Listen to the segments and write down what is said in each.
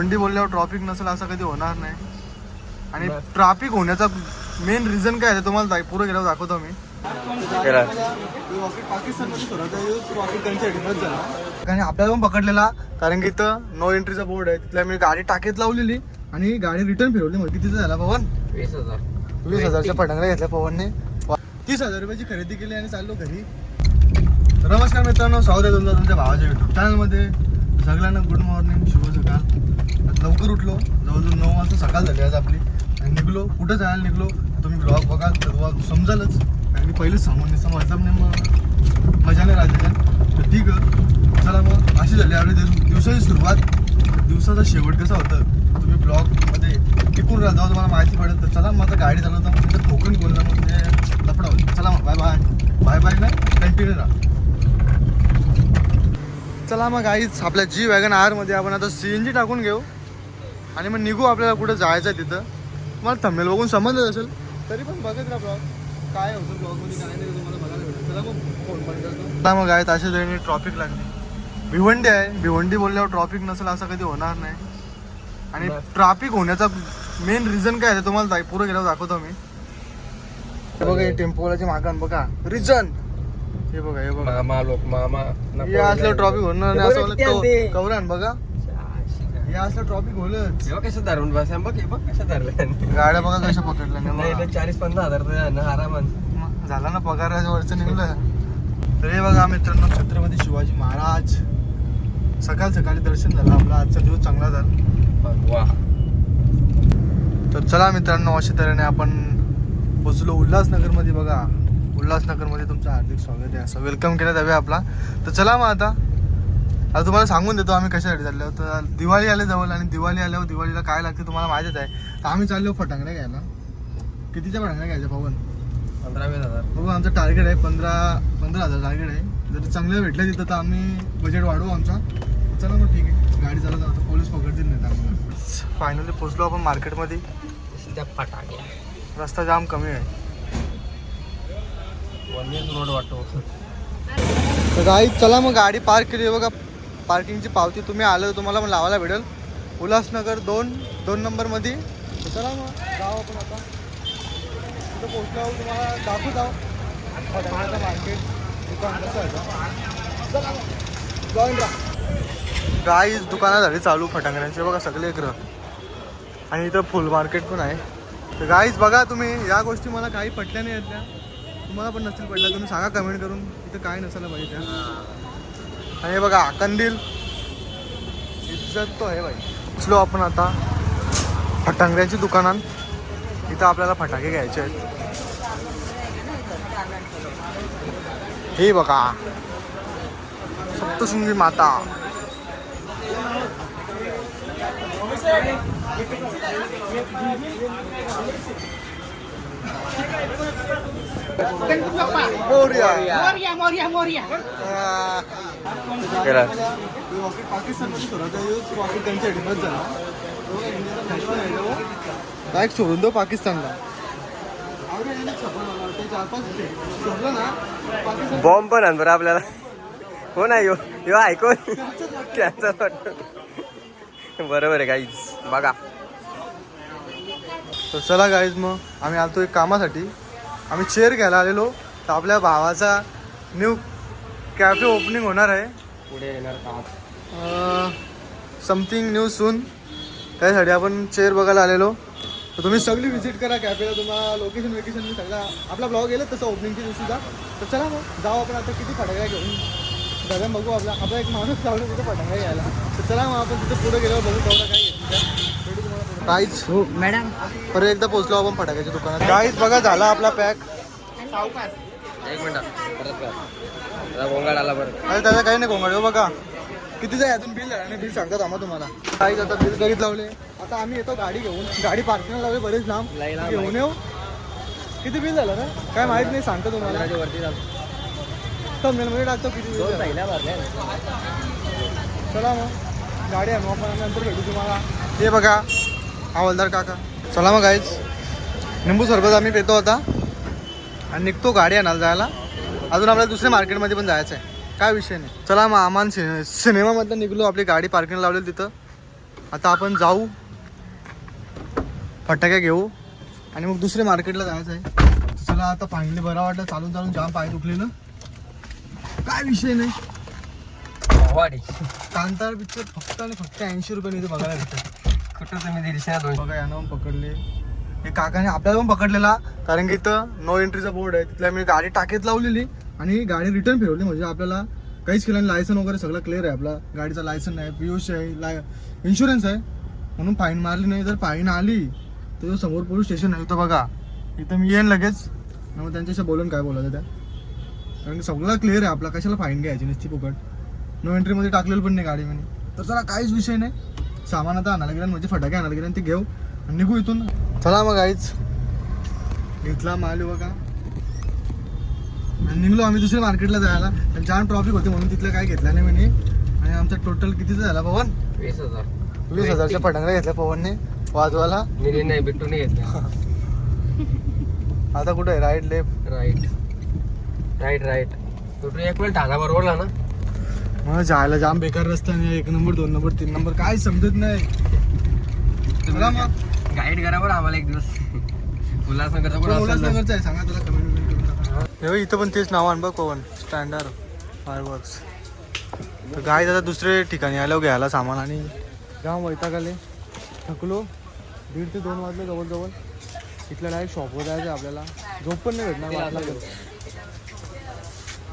भिवंडी बोलल्यावर ट्रॉफिक नसेल असं कधी होणार नाही. आणि ट्रॅफिक होण्याचा मेन रिझन काय आहे तुम्हाला दाख- पुढे गेल्यावर दाखवतो मी. आणि आपल्याला पण पकडलेला कारण की इथं नो एंट्रीचा बोर्ड आहे. तिथल्या मी गाडी टाकीत लावलेली आणि गाडी रिटर्न फिरवली मग कितीचा झाला पवन? वीस हजार. वीस हजारच्या घेतल्या पवनने. तीस हजार रुपयाची खरेदी केली आणि चाललो घरी. तर नमस्कार मित्रांनो स्वागत आहे तुमचं तुमच्या भावाच्या युट्यूब चॅनलमध्ये सगळ्यांना गुड मॉर्निंग शुभ सकाळ. लवकर उठलो. जवळजवळ नऊ वाजता सकाळ झाली आज आपली. आणि निघलो. कुठं जायला निघलो? तुम्ही ब्लॉग बघाल तर ब्लॉग समजालच. कारण की पहिलेच सांगून नाही समजलं नाही मग मजा नाही राहिली तर ठीक आहे. चला मग. अशी झाली आपली दिवसाची सुरुवात. दिवसाचा शेवट कसा होतं? तुम्ही ब्लॉगमध्ये टिकून राहा. तुम्हाला माहिती पडेल तर चला मग आता गाडी चालवता. मग तिथं कोकण बोलणं मग ते लफडा होईल. चला मग. बाय बाय बाय बाय ना. कंटिन्यू राहा. चला मग गाईच आपल्या जी वॅगनमध्ये आपण आता सी एन जी टाकून घेऊ. आणि मग निघू आपल्याला कुठं जायचं आहे तिथं. मला थंबेल बघून समजत असेल. तरी पण बघत राहा ब्लॉग काय होतं ब्लॉगमध्ये काय नाही ते तुम्हाला बघायला चला मग फोन बंद करतो. चला मग तऱ्हेने ट्रॉफिक लागली. भिवंडी आहे. भिवंडी बोलल्यावर ट्रॉफिक नसेल असं कधी होणार नाही. आणि ट्रॅफिक होण्याचा मेन रिझन काय आहे तुम्हाला पुढे गेल्यावर दाखवतो मी. हे बघा हे टेम्पोवाल्याचे मागण बघा. रिझन हे बघा हे बघा. मामा लोक मामा हे असलं ट्रॉफिक होणार नाही असं? वाटतं कवरान बघा. हे असलं ट्रॉफिक होलच. जेव्हा कसं धरून बस बघ हे बघ कसं धरलं गाड्या बघा कशा पकडल्या बघा. चाळीस पन्नास हजार तर आहे ना आरामात. मग झाला ना पगाराच्या वरचं निघलं. तर हे बघा मित्रांनो छत्रपती शिवाजी महाराज. सकाळ सकाळी दर्शन झालं आपला आजचा दिवस चांगला झाला. वा तर चला मित्रांनो अशा तऱ्हेने आपण पोचलो उल्हासनगरमध्ये बघा. उल्हासनगरमध्ये तुमचं हार्दिक स्वागत आहे. असं वेलकम केलं जावे आपला. तर चला मग आता. आता तुम्हाला सांगून देतो आम्ही कशासाठी चाललो. तर दिवाळी आले जवळ आणि दिवाळी आल्यावर दिवाळीला काय लागते तुम्हाला माहितीच आहे. तर आम्ही चाललो फटांगड्या घ्यायला. कितीच्या फटांगड्या घ्यायच्या पवन? पंधरा वीस हजार. बघू आमचं टार्गेट आहे पंधरा पंधरा हजार टार्गेट आहे. जर चांगलं भेटलं तिथं तर आम्ही बजेट वाढवू आमचा. चला मग ठीक आहे. गाडी चालवत. आता पोलीस पकडतील नाही आम्हाला फायनली पोचलो आपण मार्केटमध्ये त्या फटाक्या. रस्ता जाम कमी आहे. वनवेज रोड वाटतो चला मग गाडी पार्क केली. बघा पार्किंगची पावती तुम्ही आलं तर तुम्हाला पण लावायला भेटेल. उल्हासनगर दोन दोन नंबरमध्ये चला मग जाऊ आपण आता. तिथं पोचल्यावर तुम्हाला दाखवू आहोत मार्केट दुकान कसं आहे चला जॉईन राहा. दुकानं झाली चालू फटांगड्यांचे बघा सगळे ग्रह. आणि इथं फुल मार्केट पण आहे. तर गाईज बघा तुम्ही या गोष्टी मला काही पटल्या नाही आहेत तुम्हाला पण नसतील पडला तुम्ही सांगा कमेंट करून इथं काय नसायला पाहिजे आणि हे बघा कंदील. इज्जत तो आहे भाई. पोचलो आपण आता फटांगड्याची दुकानात. इथं आपल्याला फटाके घ्यायचे आहेत. हे बघा. सप्तशृंगी माता. Morya. Moria, Moria, Moria. Direct सोडून दो पाकिस्तानला. चार पाच सोडलं ना पाकिस्तान बॉम्ब पण आण बरं आपल्याला. कोण आहे यो यो ऐकून. वाटतो बरोबर आहे काहीच बघा. तर चला गाईज मग आम्ही आलतो एक कामासाठी. आम्ही चेअर घ्यायला आलेलो. तर आपल्या भावाचा न्यू कॅफे ओपनिंग होणार आहे. पुढे येणार समथिंग न्यू सून त्यासाठी आपण चेअर बघायला आलेलो. तर तुम्ही सगळी व्हिजिट करा कॅफेला तुम्हाला लोकेशन वेकेशन मी सगळा आपला ब्लॉग येईल तसं ओपनिंगच्या दिवशीचा तर चला मग जाऊ आपण आता किती फटाक्या घेऊन. दादा बघू आपला आपला एक माणूस लावला तिथे फटाक्या घ्यायला. तर चला मग आपण तिथे पुढे गेल्यावर बघू तेवढा काय घेतलं. काहीच हो मॅडम परत एकदा पोहोचलो आपण फटाक्याच्या दुकानात. काहीच बघा झाला आपला पॅक एक मिनिट परत आला बरं. अरे त्याचा काही नाही कोंगाड हो बघा. कितीचं आहे? अजून बिल झालं नाही बिल सांगतात आम्हा तुम्हाला. काहीच आता बिल करीत लावले. आता आम्ही येतो गाडी घेऊन. गाडी पार्किंगला लावली बरेच लांब. घेऊन येऊ. किती बिल झालं ना काय माहीत नाही सांगतो तुम्हाला. मध्ये टाकतो किती बिल चला मग. गाडी आहे मग आपण नंतर भेटू तुम्हाला. हे बघा हवालदार काका. चला मग काहीच निंबू सरबत आम्ही पितो आता. आणि निघतो गाडी आणायला जायला. अजून आपल्याला दुसऱ्या मार्केटमध्ये पण जायचं आहे काय विषय नाही. चला मग आम्हाला सिने सिनेमामधनं निघलो आपली गाडी पार्किंग लावलेली तिथं. आता आपण जाऊ. फटाक्या घेऊ. आणि मग दुसऱ्या मार्केटला जायचं आहे चला आता फायनली बरं वाटलं. चालून चालून जाम पाय दुखलेलं. काय विषय नाही. कांतार पिक्चर फक्त आणि फक्त ऐंशी रुपये इथे बघायला भेटतं. कुठं तुम्ही दीडशे ना बघा यानं पण पकडले. हे काकाने आपल्याला पण पकडलेला कारण की इथं नो एंट्रीचा बोर्ड आहे. तिथल्या मी गाडी टाकीत लावलेली आणि गाडी रिटर्न फिरवली. म्हणजे आपल्याला काहीच केलं नाही. लायसन वगैरे सगळं क्लिअर आहे आपला. गाडीचा लायसन आहे पीयूसी आहे लाय इन्शुरन्स आहे. म्हणून फाईन मारली नाही. जर फाईन आली तर जो समोर पोलीस स्टेशन आहे. तर बघा. इथं मी येईन लगेच. मग त्यांच्याशी बोलून काय बोलायचं त्या? कारण की सगळं क्लिअर आहे. आपला कशाला फाईन घ्यायची? नसती फुकट. नो एंट्रीमध्ये टाकलेलं पण नाही गाडी म्हणे. तर जरा काहीच विषय नाही. सामान आता आणायला गेलं म्हणजे फटाके आणायला गेलं ते घेऊ. आणि निघू इथून. चला मग आईच. घेतला माल बघा. आणि निघलो आम्ही दुसऱ्या मार्केटला जायला. आणि छान ट्रॉफिक होती म्हणून तिथलं काय घेतलं नाही म्हणे. आणि आमचा टोटल कितीचा झाला पवन? वीस हजार. वीस हजारच्या फटांगड्या घेतल्या पवनने. वाजवायला. मी नाही बिट्टू नाही घेतला आता कुठे आहे? Right left right right right एक वेळ ठाणा बरोबरला ना. मग जायला जाम बेकार रस्ता नाही एक नंबर दोन नंबर तीन नंबर काय समजत नाही. चला मग. गाईड करा बरं आम्हाला एक दिवस. उल्हासनगरचा पण ना. उल्हासनगरचा आहे सांगा तुला कमेंट करून टाका. हे इथं पण तेच नाव आण बघ पवन स्टँडर्ड फायरवर्क्स तर गाय दादा दुसरे ठिकाणी आलो घ्यायला सामान आणि जाम वैताग आले थकलो. दीड ते दोन वाजले जवळजवळ. इथल्या डायरेक्ट शॉपवर जायचं आहे आपल्याला. झोप पण नाही भेटणार वाटला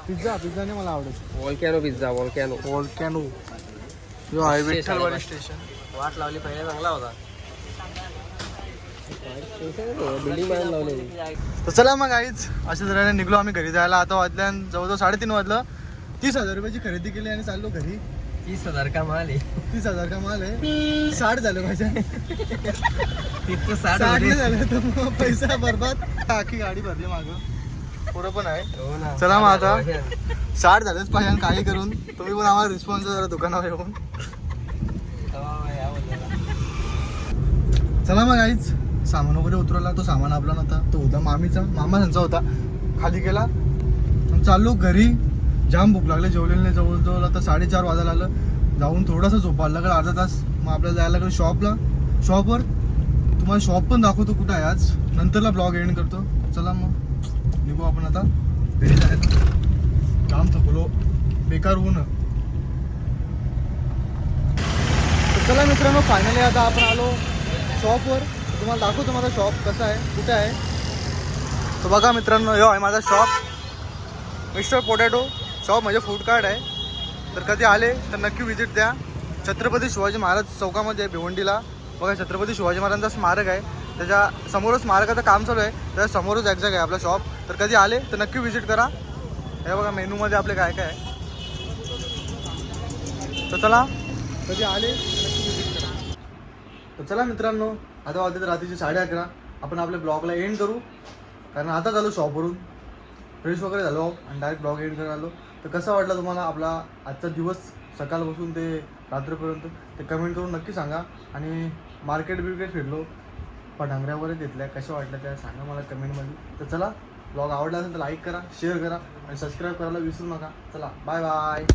पिझ्झा पिझ्झा नाही मला आवडत वॉलकॅनो पिझ्झा वॉलकॅनो. वॉल्कॅनो. जो आहे विठ्ठलवाडी स्टेशन वाट लावली पहिले चांगला होता. बिल्डिंग बांधून लावली तर चला मग आईच अशा तऱ्हेने निघलो आम्ही घरी जायला. आता वाजल्या जवळजवळ साडेतीन वाजलं. तीस हजार रुपयाची खरेदी केली आणि चाललो घरी. तीस हजार का माल आहे? तीस हजार का माल आहे? साठ झालं माझ्या. तिथचं साठ साठ नाही. झालं तर मग पैसा बरबाद. आखी गाडी भरली मागं. पुढं पण आहे. हो. चला मग आता. साठ झालेच पाहिजे आणि काही करून. तुम्ही पण आम्हाला रिस्पॉन्स जरा दुकानावर येऊन. चला मग आईच सामान वगैरे उतरवला. तो सामान आपला नव्हता. तो होता मामीचा. मामा त्यांचा होता. खाली गेला. चाललो घरी. जाम भूक लागले. जेवलेलं नाही. जवळजवळ आता साडेचार वाजायला आलं. जाऊन थोडासा झोपा. लागला अर्धा तास. मग आपल्याला जायला लागलं शॉपला शॉपवर तुम्हाला शॉप पण दाखवतो कुठं आहे आज. नंतरला ब्लॉग एंड करतो. चला मग. निघू आपण आता. घरी जायचं थकलो बेकार होऊन. तर चला मित्रांनो फायनली आता आपण आलो शॉपवर तुम्हाला दाखवतो माझा शॉप कसा आहे कुठे आहे. तर बघा मित्रांनो हे आहे माझा शॉप मिस्टर पोटॅटो शॉप म्हणजे फूड कार्ड आहे. तर कधी आले तर नक्की व्हिजिट द्या. छत्रपती शिवाजी महाराज चौकामध्ये आहे भिवंडीला. बघा छत्रपती शिवाजी महाराजांचा स्मारक आहे. त्याच्या समोरच स्मारकाचं काम चालू आहे. त्याच्या समोरच एक्झॅक्ट आहे आपला शॉप तर कधी आले तर नक्की व्हिजिट करा. हे बघा मेनूमध्ये आपले काय काय आहे. तर चला कधी आले तर नक्की व्हिजिट करा. तर चला मित्रांनो आता वाजले तर रात्रीचे साडे अकरा. आपण आपल्या ब्लॉगला एंड करू. कारण आता आलो शॉपवरून फ्रेश वगैरे झालो आणि डायरेक्ट ब्लॉग एंड करायला आलो. तर कसा वाटला तुम्हाला आपला आजचा दिवस सकाळपासून ते रात्रीपर्यंत? ते कमेंट करून नक्की सांगा. आणि मार्केट बिर्केट फिरलो. पटांगऱ्या वगैरे घेतल्या. कशा वाटल्या त्या सांगा मला कमेंटमध्ये तर चला ब्लॉग आवडला असेल तर लाईक करा शेअर करा आणि सबस्क्राईब करायला विसरू नका. चला बाय बाय